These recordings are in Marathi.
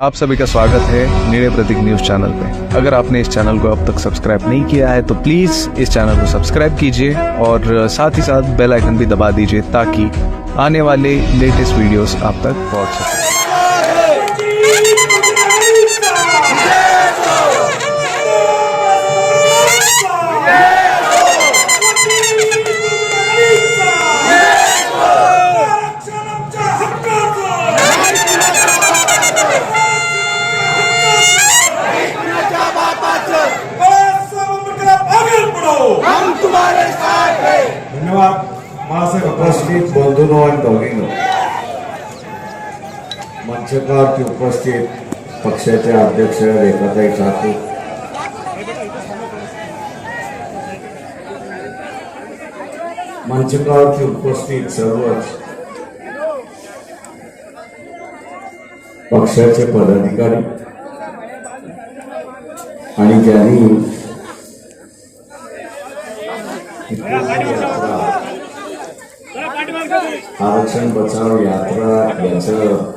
आप सभी का स्वागत है निर्णय प्रतीक न्यूज़ चैनल पे। अगर आपने इस चैनल को अब तक सब्सक्राइब नहीं किया है तो प्लीज़ इस चैनल को सब्सक्राइब कीजिए और साथ ही साथ बेल आइकन भी दबा दीजिए ताकि आने वाले लेटेस्ट वीडियोस आप तक पहुँच सके। धन्यवाद बाळासाहेब उपस्थित बंधूंनो आणि भगिनींनो मंचकावरती उपस्थित पक्षाचे अध्यक्ष रेखाताई ठाकूर मंचकावरती उपस्थित सर्वच पक्षाचे पदाधिकारी आणि ज्यांनी आरक्षण बचाव यात्रा याचं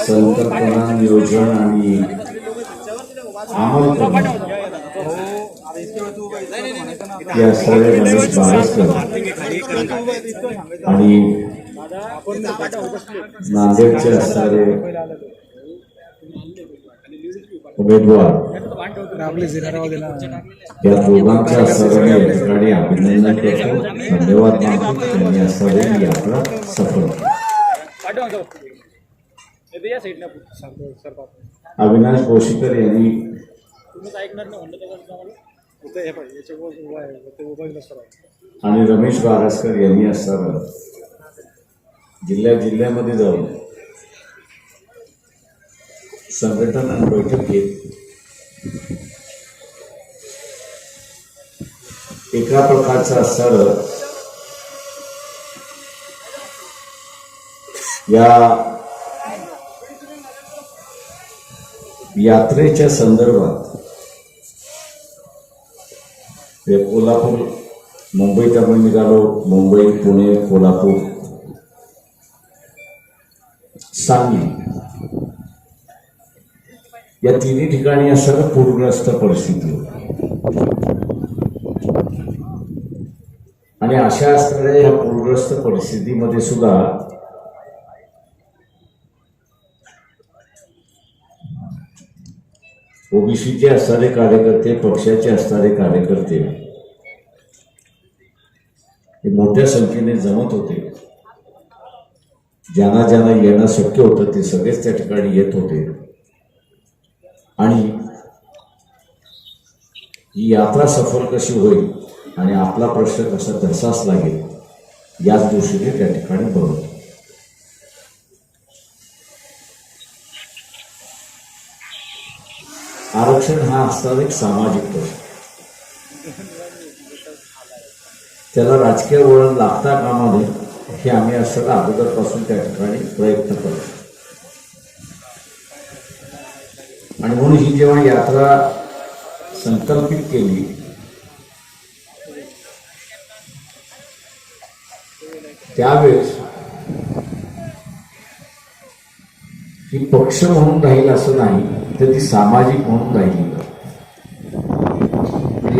संकल्पना नियोजन आणि या सगळे रमेश बारसकर आणि नांदेडचे असणारे उमेदवार या दोघांच्या असणारे या ठिकाणी अभिनंदन करतो धन्यवाद मानतो. त्यांनी असणारी ही यात्रा सफल अविनाश भोशीकर यांनी आणि रमेश बारसकर यांनी असावं. जिल्ह्या जिल्ह्यामध्ये जाऊन संघटना बैठक घेत एका प्रकारचा असणारं या यात्रेच्या संदर्भात कोल्हापूर मुंबईत आपण निघालो मुंबई पुणे कोल्हापूर सांगली. या तिन्ही ठिकाणी असणारं पूरग्रस्त परिस्थिती होती. आणि अशा असणाऱ्या या पूरग्रस्त परिस्थितीमध्ये सुद्धा ओबीसीचे असणारे कार्यकर्ते पक्षाचे असणारे कार्यकर्ते हे मोठ्या संख्येने जमत होते. ज्यांना ज्यांना येणं शक्य होतं ते सगळेच त्या ठिकाणी येत होते. आणि ही यात्रा सफल कशी होईल आणि आपला प्रश्न कसा धसास लागेल याच दृष्टीने त्या ठिकाणी बघतो आरक्षण हा असणारा एक सामाजिक प्रश्न. त्याला राजकीय वळण लागता कामा नये हे आम्ही असताना अगोदरपासून त्या ठिकाणी प्रयत्न करतो. आणि म्हणून ही जेव्हा यात्रा संकल्पित केली. त्यावेळेस ही पक्ष म्हणून राहील असं नाही तर ती सामाजिक म्हणून राहिली.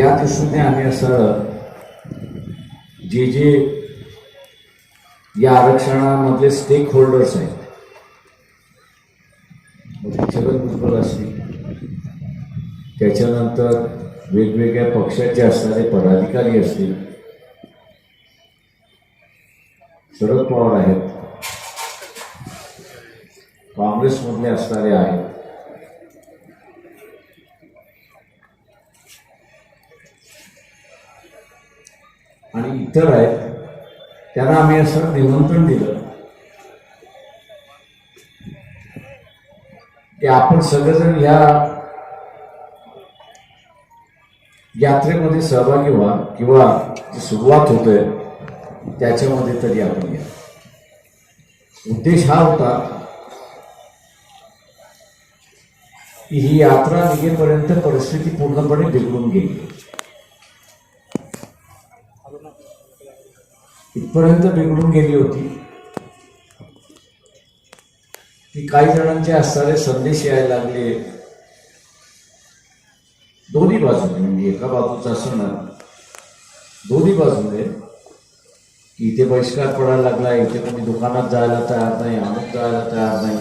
या दृष्टीने आम्ही असं जे जे या आरक्षणामधले स्टेक होल्डर्स आहेत त्याच्यानंतर वेगवेगळ्या पक्षाचे असणारे पदाधिकारी असतील शरद पवार आहेत काँग्रेसमधले असणारे आहेत. आणि इतर आहेत त्यांना आम्ही असं निमंत्रण दिलं. की आपण सगळेजण या यात्रेमध्ये सहभागी व्हा किंवा जी सुरुवात होते त्याच्यामध्ये तरी आपण या. उद्देश हा होता की ही यात्रा निघेपर्यंत परिस्थिती पूर्णपणे बिघडून गेली. इथपर्यंत बिघडून गेली होती. की काही जणांचे असणारे संदेश यायला लागले. दोन्ही बाजूने म्हणजे एका बाजूचा असणार. दोन्ही बाजूने इथे बहिष्कार पडायला लागला इथे कोणी दुकानात जायला तयार नाही अमुक जायला तयार नाही.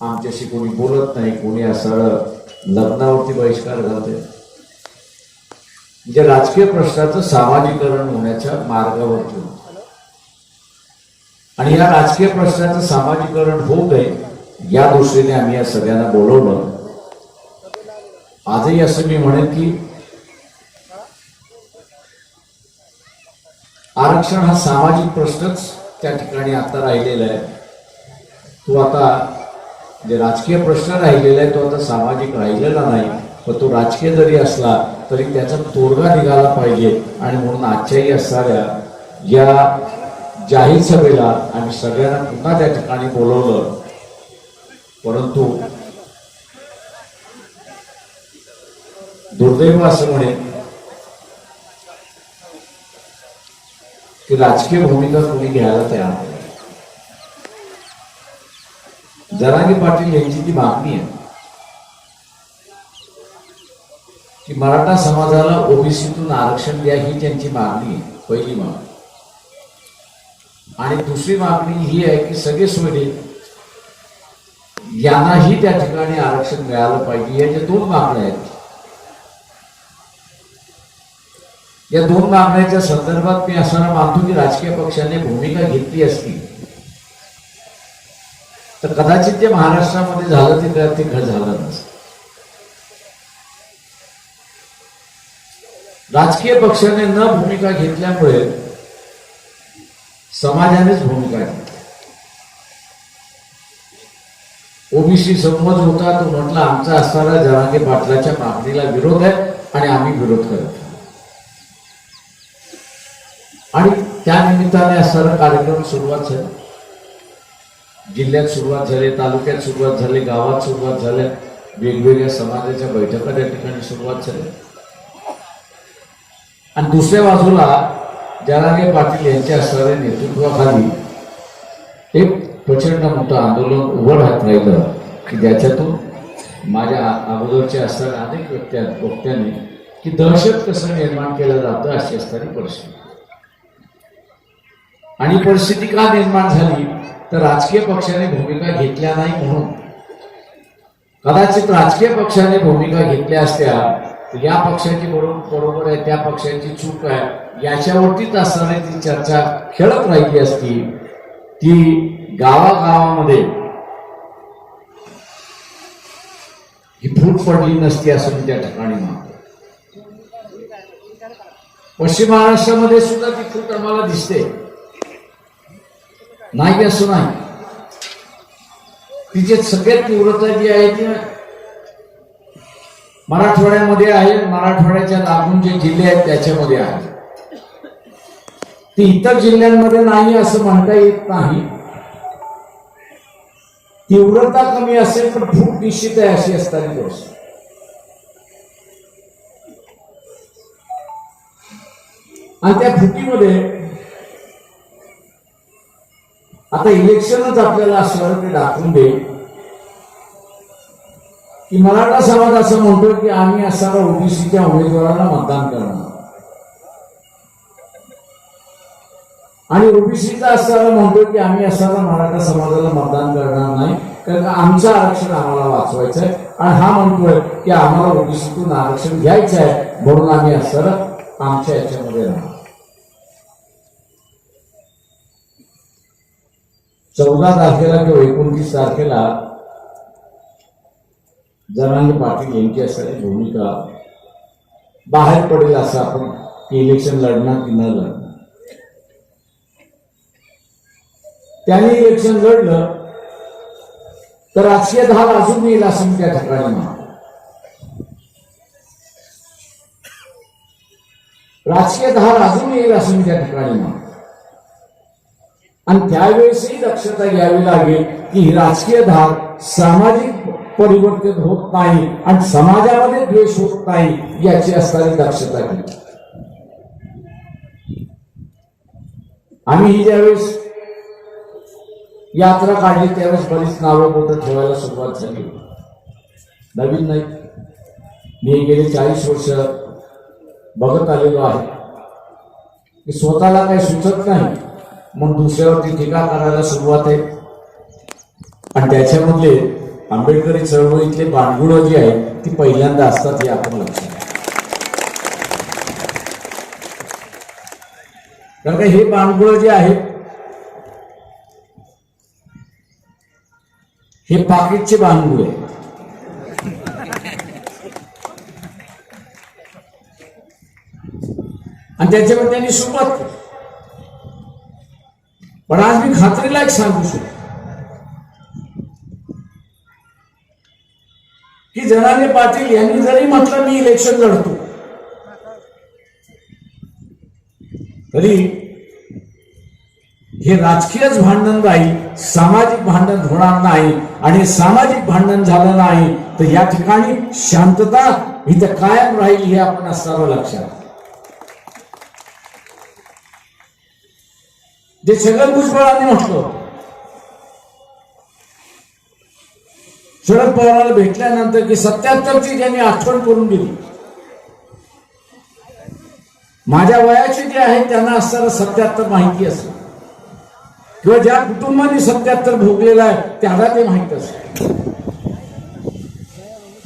आमच्याशी कोणी बोलत नाही कोणी असं लग्नावरती बहिष्कार घालते. म्हणजे राजकीय प्रश्नाचं सामाजिकरण होण्याच्या मार्गावरती आणि या राजकीय प्रश्नाचं सामाजिकरण होऊ नये या दृष्टीने आम्ही या सगळ्यांना बोलवलं. आजही असं मी म्हणेन की आरक्षण हा सामाजिक प्रश्नच त्या ठिकाणी आता राहिलेला आहे. तो आता जे राजकीय प्रश्न राहिलेला आहे तो आता सामाजिक राहिलेला नाही. पण तो राजकीय जरी असला तरी त्याचा तोडगा निघाला पाहिजे. आणि म्हणून आजच्याही असणाऱ्या या जाहीर सभेला आम्ही सगळ्यांना पुन्हा त्या ठिकाणी बोलवलं. परंतु दुर्दैव असं म्हणे की राजकीय भूमिका कोणी घ्यायला तयार नाही. जरांगे पाटील यांची ती मागणी आहे. की मराठा समाजाला ओबीसीतून आरक्षण द्या ही त्यांची मागणी आहे पहिली मागणी. आणि दुसरी मागणी ही आहे की सगळे सोयरे यांनाही त्या ठिकाणी आरक्षण मिळालं पाहिजे याच्या दोन मागण्या आहेत. या दोन मागण्याच्या संदर्भात मी असताना मानतो की राजकीय पक्षाने भूमिका घेतली असती. तर कदाचित जे महाराष्ट्रामध्ये झालं ते काय ते घ- झालं नसतं. राजकीय पक्षाने न भूमिका घेतल्यामुळे समाजानेच भूमिका घेतली. ओबीसी संमत होता तो म्हटला आमचा असणारा जरांगे पाटलाच्या मागणीला विरोध आहे आणि आम्ही विरोध करत आणि त्या निमित्ताने सर्व कार्यक्रम सुरुवात झाली. जिल्ह्यात सुरुवात झाली तालुक्यात सुरुवात झाली गावात सुरुवात झाल्या वेगवेगळ्या समाजाच्या बैठका त्या ठिकाणी सुरुवात झाली. आणि दुसऱ्या बाजूला जरांगे पाटील यांच्या असणाऱ्या नेतृत्वाखाली एक प्रचंड मोठं आंदोलन उभं राहत राहिलं की ज्याच्यातून माझ्या अगोदरच्या असणाऱ्या अनेक व्यक्त्या वक्त्यांनी की दहशत कसं निर्माण केलं जातं अशी असणारी परिस्थिती. आणि परिस्थिती का निर्माण झाली? तर राजकीय पक्षाने भूमिका घेतल्या नाही म्हणून. कदाचित राजकीय पक्षाने भूमिका घेतल्या असत्या तर या पक्षाची बरोबर बरोबर आहे त्या पक्षाची चूक आहे याच्यावरतीच असणारी ती चर्चा खेळत राहिली असती ती गावागावामध्ये ही फूट पडली नसती असं मी त्या ठिकाणी मानतो. पश्चिम महाराष्ट्रामध्ये सुद्धा ती फूट आम्हाला दिसते. नाही असं नाही. तिची सगळ्यात तीव्रता जी आहे ती मराठवाड्यामध्ये आहे मराठवाड्याच्या लागून जे जिल्हे आहेत त्याच्यामध्ये आहे. ती इतर जिल्ह्यांमध्ये नाही असं म्हणता येत नाही. तीव्रता कमी असेल पण फूट निश्चित आहे अशी असताना दिवस आणि त्या फुटीमध्ये आता इलेक्शनच आपल्याला असणार ते दाखवून देईल. की मराठा समाज असं म्हणतो की आम्ही असणारा ओबीसीच्या उमेदवाराला मतदान करणार. आणि ओबीसीचा असताना म्हणतो की आम्ही असणारा मराठा समाजाला मतदान करणार नाही कारण आमचं आरक्षण आम्हाला वाचवायचं आहे. आणि हा म्हणतोय की आम्हाला ओबीसीतून आरक्षण घ्यायचं आहे म्हणून आम्ही असताना आमच्या याच्यामध्ये राहणार. चौदा तारखेला किंवा एकोणतीस तारखेला जरांगे पाटील यांची असणारी भूमिका बाहेर पडेल असं आपण इलेक्शन लढणार की न लढणार. त्याने इलेक्शन लढलं तर राजकीय धार अजून येईल असं त्या ठिकाणी राजकीय धार अजून येईल असं त्या ठिकाणी म्हणा आणि त्यावेळेसही दक्षता घ्यावी लागेल की ही राजकीय धार सामाजिक परिवर्तन होत नाही आणि समाजामध्ये द्वेष होत नाही याची असणारी दक्षता घ्या आम्ही ही ज्यावेळेस यात्रा काढली त्यावेळेस बरीच नावं मोठं ठेवायला सुरुवात झाली. नवीन नाही. मी गेले चाळीस वर्ष बघत आलेलो आहे. स्वतःला काही सुचत नाही. मग दुसऱ्यावरती टीका करायला सुरुवात आहे. आणि त्याच्यामधले आंबेडकरी चळवळीतले बाणगुळं जी आहेत ती पहिल्यांदा असतात हे आपण लक्षात कारण का हे बाणगुळं जे आहेत हे पाकिटचे बांडगुळ आहेत. आणि त्याच्यावर त्यांनी सुरुवात केली. पण आज मी खात्रीला एक सांगू शकतो. की जनाने पाटील यांनी जरी म्हटलं मी इलेक्शन लढतो तरी हे राजकीयच भांडण राहील सामाजिक भांडण होणार नाही आणि सामाजिक भांडण झालं नाही तर या ठिकाणी शांतता इथं कायम राहील हे आपण असावं लक्षात जे छगन भुजबळांनी म्हटलं. शरद पवारांना भेटल्यानंतर की सत्याहत्तरची ज्यांनी आठवण करून दिली. माझ्या वयाचे जे आहेत त्यांना असणारं सत्याहत्तर माहिती असेल. किंवा ज्या कुटुंबाने सत्याहत्तर भोगलेला आहे त्याला ते माहीत असेल.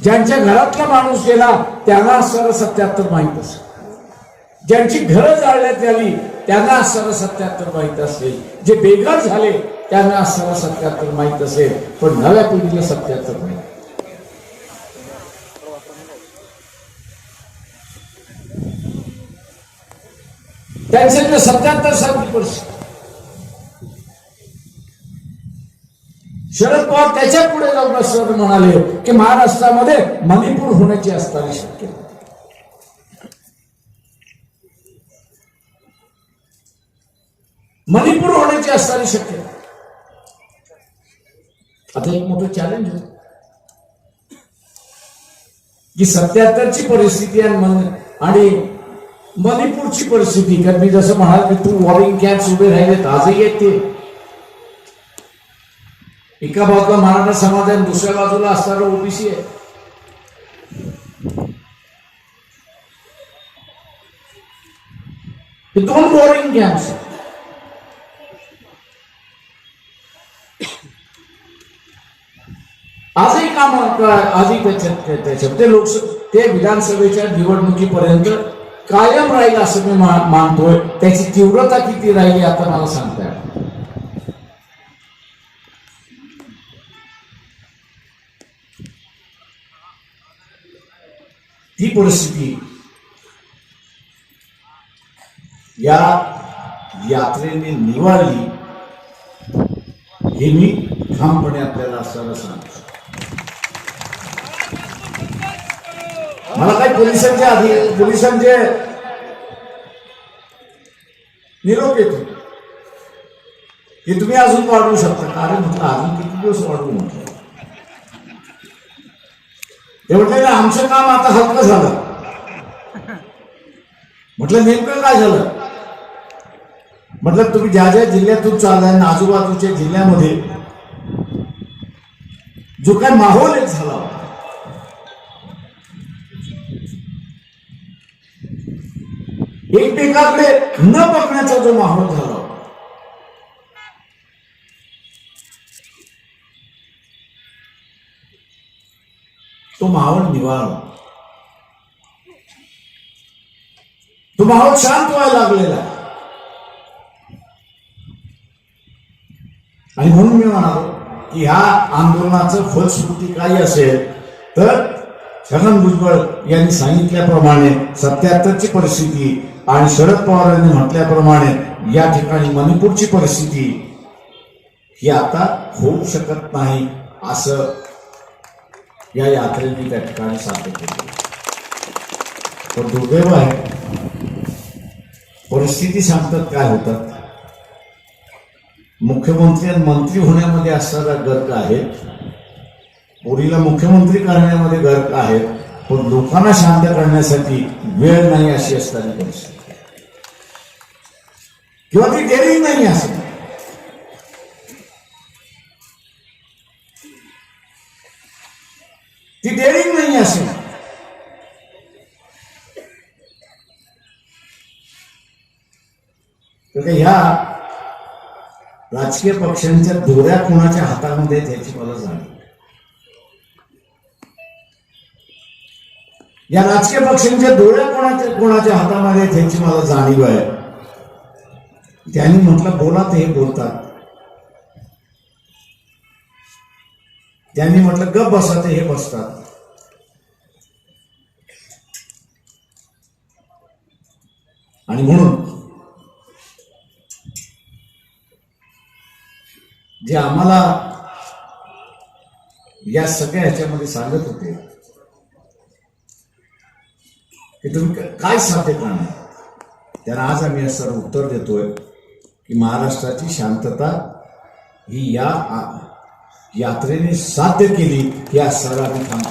ज्यांच्या घरातला माणूस गेला त्याला असणारं सत्याहत्तर माहीत असेल. ज्यांची घरं जाळण्यात आली त्यांना असणारं सत्याहत्तर माहीत असेल. जे बेघर झाले त्यांना असणारं सत्याहत्तर माहीत असेल. पण नव्या पिढीला सत्याहत्तर माहीत त्यांच्याकडे सत्याहत्तर सारखी वर्ष. शरद पवार त्याच्या पुढे जाऊन असं म्हणाले की महाराष्ट्रामध्ये मणिपूर होण्याची असताना शक्यता मणिपूर होण्याची असणारी शक्यता. आता एक मोठं चॅलेंज होत की सत्याहत्तरची परिस्थिती आणि आणि मणिपूरची परिस्थिती कारण मी जसं म्हणाल की तू वॉरिंग कॅम्प्स उभे राहिले आजही आहेत ते. एका बाजूला मराठा समाज आहे दुसऱ्या बाजूला असणारा ओबीसी आहे. हे दोन बोरिंग कॅम्प्स आजही काम आजही त्याच्यात त्याच्यात ते लोकस ते विधानसभेच्या निवडणुकीपर्यंत कायम राहील असं मी मानतोय. त्याची तीव्रता किती राहिली आता मला सांगता ती परिस्थिती या यात्रेने निवारली हे मी ठामपणे आपल्याला असताना सांगतो. मला काही पोलिसांचे आधी पोलिसांचे निरोप येतो. हे तुम्ही अजून वाढवू शकता. कारण म्हटलं अजून किती दिवस वाढवू म्हटलं? ते म्हटलं आमचं काम आता हक्क झालं. म्हटलं नेमकं काय झालं? म्हटलं तुम्ही ज्या ज्या जिल्ह्यातून चाललाय आजूबाजूच्या जिल्ह्यामध्ये जो काय माहोल एक झाला एकमेकाकडे न बघण्याचा जो माहोल झाला. तो माहोल निवारला तो माहोल शांत व्हायला लागलेला. आणि म्हणून मी म्हणालो की ह्या आंदोलनाचं फलश्रुती काही असेल तर छगन भुजबळ यांनी सांगितल्याप्रमाणे सत्याहत्तरची परिस्थिती आणि शरद पवार यांनी म्हटल्याप्रमाणे या ठिकाणी मणिपूरची परिस्थिती ही आता होऊ शकत नाही असं या यात्रेने त्या ठिकाणी साध्य केले पण दुर्दैव आहे परिस्थिती सांगतात काय होतात मुख्यमंत्री आणि मंत्री होण्यामध्ये असणारा गर्क आहे. पुरीला मुख्यमंत्री करण्यामध्ये गर्क आहे पण लोकांना शांत करण्यासाठी वेळ नाही अशी असणारी परिस्थिती. किंवा ती डेअरिंग नाही असं ती डेअरिंग नाही असेल ह्या राजकीय पक्षांच्या दोऱ्या कोणाच्या हातामध्ये त्याची मला जाणीव या राजकीय पक्षांच्या दोऱ्या कोणाच्या कोणाच्या हातामध्ये त्यांची मला जाणीव आहे त्यांनी म्हटलं बोला ते हे बोलतात. त्यांनी म्हटलं गप बसा ते हे बसतात. आणि म्हणून जे आम्हाला या सगळ्या ह्याच्यामध्ये सांगत होते की तुम्ही काय साध्य करणार? त्यांना आज आम्ही सर्व उत्तर देतोय. की महाराष्ट्राची शांतता ही या यात्रेने साध्य केली या आज काम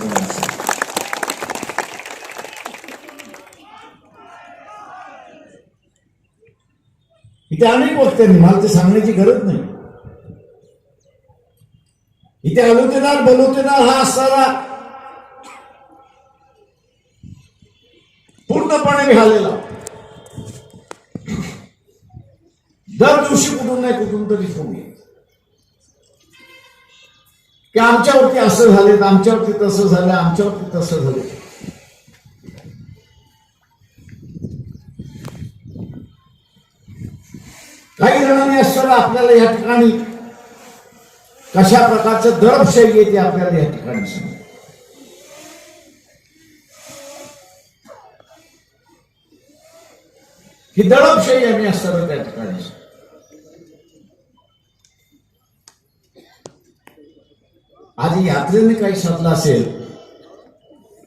इथे अनेक वक्त्यांनी मला ते सांगण्याची गरज नाही. इथे अलुतेदार बलुतेदार हा असणारा पूर्णपणे घालेला. दर दिवशी कुठून नाही कुठून तरी फोन येईल की आमच्यावरती असं झाले आमच्यावरती तसं झालं आमच्यावरती तसं झालं. काही जणांनी असताना आपल्याला या ठिकाणी कशा प्रकारचं दडपशाही येते आपल्याला या ठिकाणी सांग ही दडपशाही आम्ही असताना त्या ठिकाणी आज यात्रेने काही साधलं असेल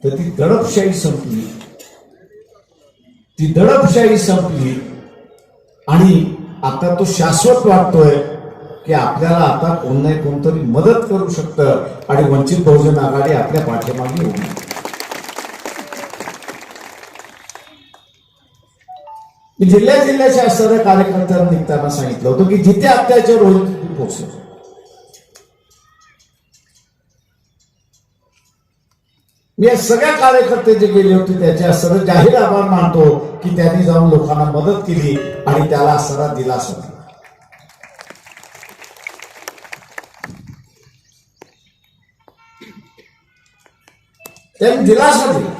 तर ती दडपशाही संपली. ती दडपशाही संपली. आणि आता तो शाश्वत वाटतोय की आपल्याला आता कोण नाही कोणतरी मदत करू शकतं आणि वंचित बहुजन आघाडी आपल्या पाठीमागे उभी. मी जिल्ह्या जिल्ह्याच्या असणाऱ्या कार्यकर्त्यांना निघताना सांगितलं होतं की जिथे अत्याचार होईल तिथे पोहोचतो मी या सगळ्या कार्यकर्ते जे गेले होते त्याच्या सर्व जाहीर आभार मानतो की त्यांनी जाऊन लोकांना मदत केली आणि त्याला सर्व दिलासा दिला त्यांनी दिलासा दिला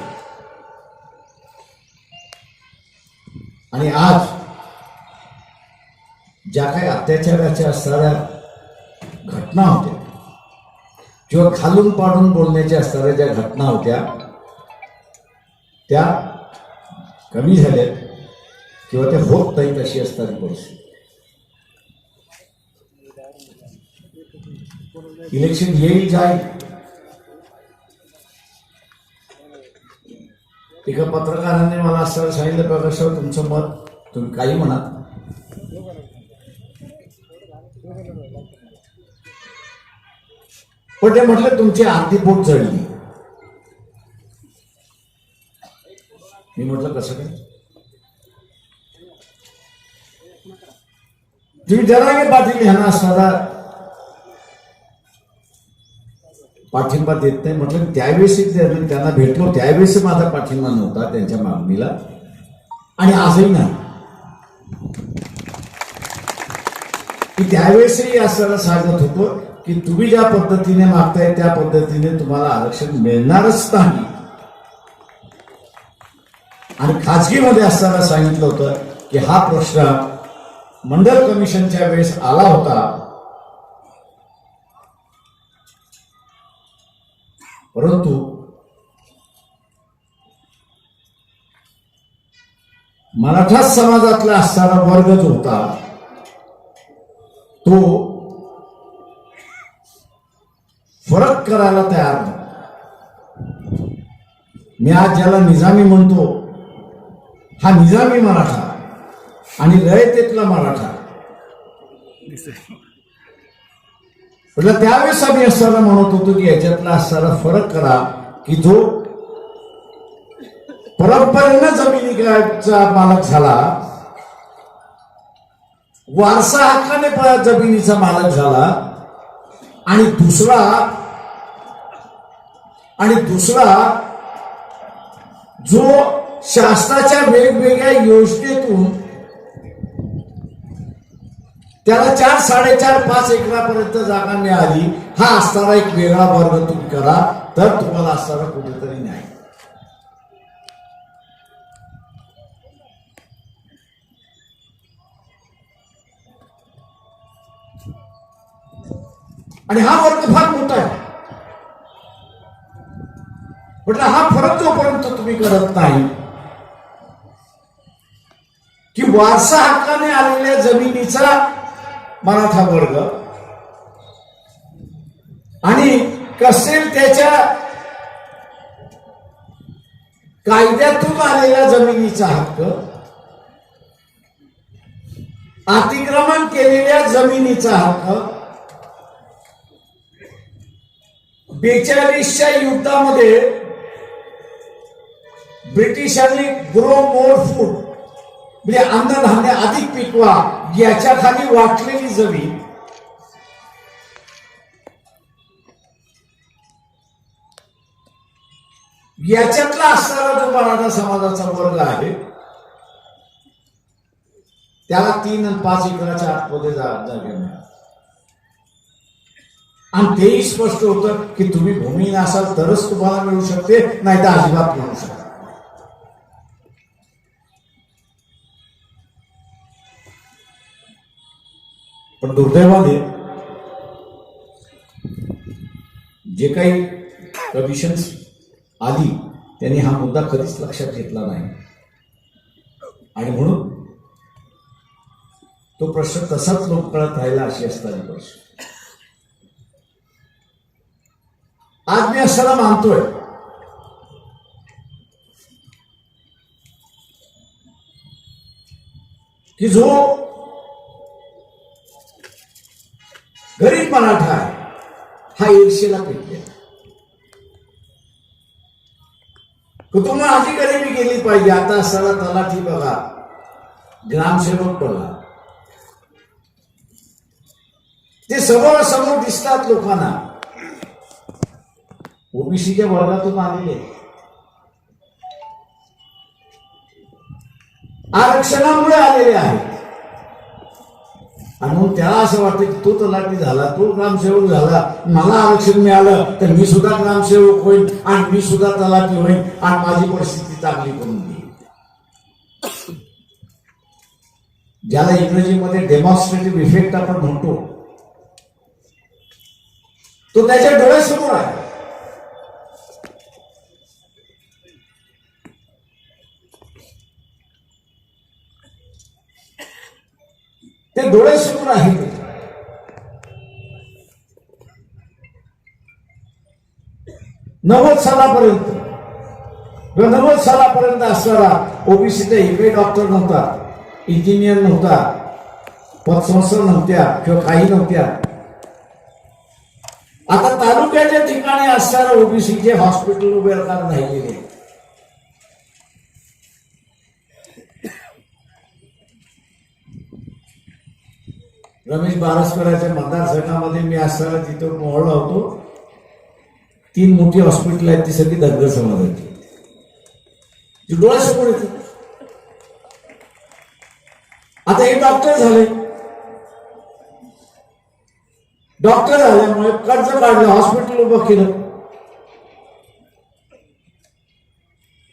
आणि आज ज्या काही अत्याचाराच्या सगळ्या घटना होत्या किंवा खालून पाडून बोलण्याच्या असणाऱ्या ज्या घटना होत्या त्या कमी झाल्या किंवा त्या होत नाही तशी असणारी परिस्थिती. इलेक्शन येईल जाईल एका पत्रकाराने मला असं सांगितलं प्रकाश तुमचं मत तुम्ही काही म्हणा पण ते म्हटलं तुमची आरती पोट जळली मी म्हटलं कसं काय? तुम्ही जरांगे पाटील ह्यांना असणारा पाठिंबा देत नाही. म्हटलं त्यावेळेस त्यांना त्यांना भेटलो त्यावेळेस माझा पाठिंबा नव्हता त्यांच्या मागणीला आणि आजही नाही. की त्यावेळेसही असताना सांगत होतो की तुम्ही ज्या पद्धतीने मागताय त्या पद्धतीने तुम्हाला आरक्षण मिळणारच नाही. आणि खाजगीमध्ये असताना सांगितलं होतं की हा प्रश्न मंडल कमिशनच्या वेळेस आला होता. परंतु मराठा समाजातला असणारा वर्ग जो होता तो फरक करायला तयार मी आज ज्याला निजामी म्हणतो हा निजामी मराठा आणि रयतेतला मराठा. म्हटलं त्यावेळेस आम्ही असताना म्हणत होतो की याच्यातला असणारा फरक करा की जो परंपरेनं जमिनीचा मालक झाला वारसा हक्काने जमिनीचा मालक झाला आणि दुसरा आणि दुसरा जो शासनाच्या वेगवेगळ्या योजनेतून त्याला चार साडेचार पाच एकरापर्यंत जागा मिळाली हा असणारा एक वेगळा वर्ग तुम्ही करा तर तुम्हाला असणारा कुठेतरी नाही आणि हा वर्ग फार मोठा आहे. म्हटलं हा फरक जोपर्यंत तुम्ही करत नाही की वारसा हक्काने आलेल्या जमिनीचा मराठा वर्ग आणि कसेल त्याच्या कायद्यातून आलेल्या जमिनीचा हक्क अतिक्रमण केलेल्या जमिनीचा हक्क बेचाळीसच्या युद्धामध्ये ब्रिटिशांनी ग्रो मोर फूड म्हणजे अन्नधान्य अधिक पिकवा याच्या खाली वाटलेली जमीन. याच्यातला असणारा जो मराठा समाजाचा वर्ग आहे त्याला तीन आणि पाच एकराच्या आतमध्ये जागा मिळाल्या आणि तेही स्पष्ट होतं की तुम्ही भूमीहीन असाल तरच तुम्हाला मिळू शकते नाही तर अजिबात मिळू शकत पण दुर्दैवाने जे काही कमिशन्स आली त्यांनी हा मुद्दा कधीच लक्षात घेतला नाही. आणि म्हणून तो प्रश्न तसाच लोककळत राहिला अशी असताना प्रश्न आज मी असताना मानतोय. की जो गरीब मराठा आहे, हा ईर्षेला पेटले कुटुंब आधी गरिबी गेली पाहिजे. आता असताना तलाठी बघा, ग्रामसेवक बघा. ते समोर समोर दिसतात लोकांना. ओबीसीच्या वर्गातून आलेले. आरक्षणामुळे आलेले आहेत. आणि मग त्याला असं वाटतं की तो तलाठी झाला तो ग्रामसेवक झाला मला आरक्षण मिळालं तर मी सुद्धा ग्रामसेवक होईल आणि मी सुद्धा तलाठी होईल आणि माझी परिस्थिती चांगली करून देईल ज्याला इंग्रजीमध्ये डेमॉन्स्ट्रेटिव्ह इफेक्ट आपण म्हणतो तो त्याच्या डोळ्यासमोर आहे. डोळे सुरू नाही नव्वद सालापर्यंत नव्वद सालापर्यंत असणारा ओबीसीचा एकही डॉक्टर नव्हता इंजिनियर नव्हता पतसंस्था नव्हत्या किंवा काही नव्हत्या. आता तालुक्याच्या ठिकाणी असणाऱ्या ओबीसीचे हॉस्पिटल उभे राहणार राहिलेले रमेश बारसकरांच्या मतदारसंघामध्ये मी असताना तिथं मोहळला होतो तीन मोठी हॉस्पिटल आहेत ती सगळी धनगर समाजाची ती डोळ्यासमोर येते. आता हे डॉक्टर झाले. डॉक्टर झाल्यामुळे कर्ज काढलं हॉस्पिटल उभं केलं.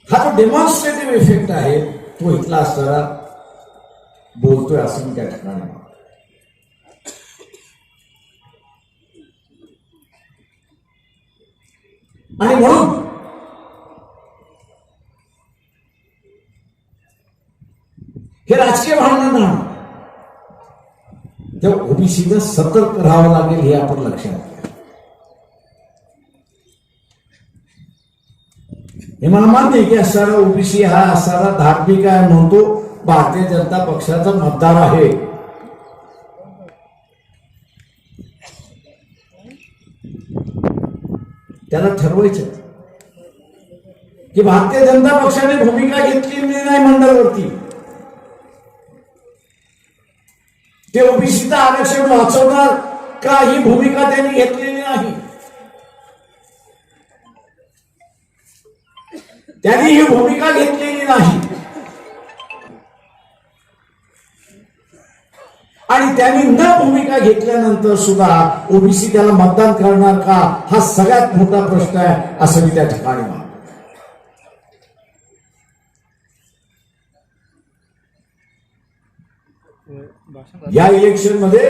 हा जो डेमॉन्स्ट्रेटिव्ह इफेक्ट आहे तो इथला असताना बोलतोय असं मी त्या ठिकाणी आणि म्हणून हे राजकीय भांडण नाही त्या ओबीसीनं सतर्क राहावं लागेल हे आपण लक्षात हे मला मान्य आहे की असणारा ओबीसी हा असणारा धार्मिक आहे म्हणतो भारतीय जनता पक्षाचा मतदार आहे. त्याला ठरवायचं. की भारतीय जनता पक्षाने भूमिका घेतली नाही मंडळावरती? ते ओबीसीचं आरक्षण वाचवणार का ही भूमिका त्यांनी घेतलेली नाही? त्यांनी ही भूमिका घेतलेली नाही. आणि त्यांनी न भूमिका घेतल्यानंतर सुद्धा ओबीसी त्याला मतदान करणार का? हा सगळ्यात मोठा प्रश्न आहे असं मी त्या ठिकाणी मानतो या इलेक्शनमध्ये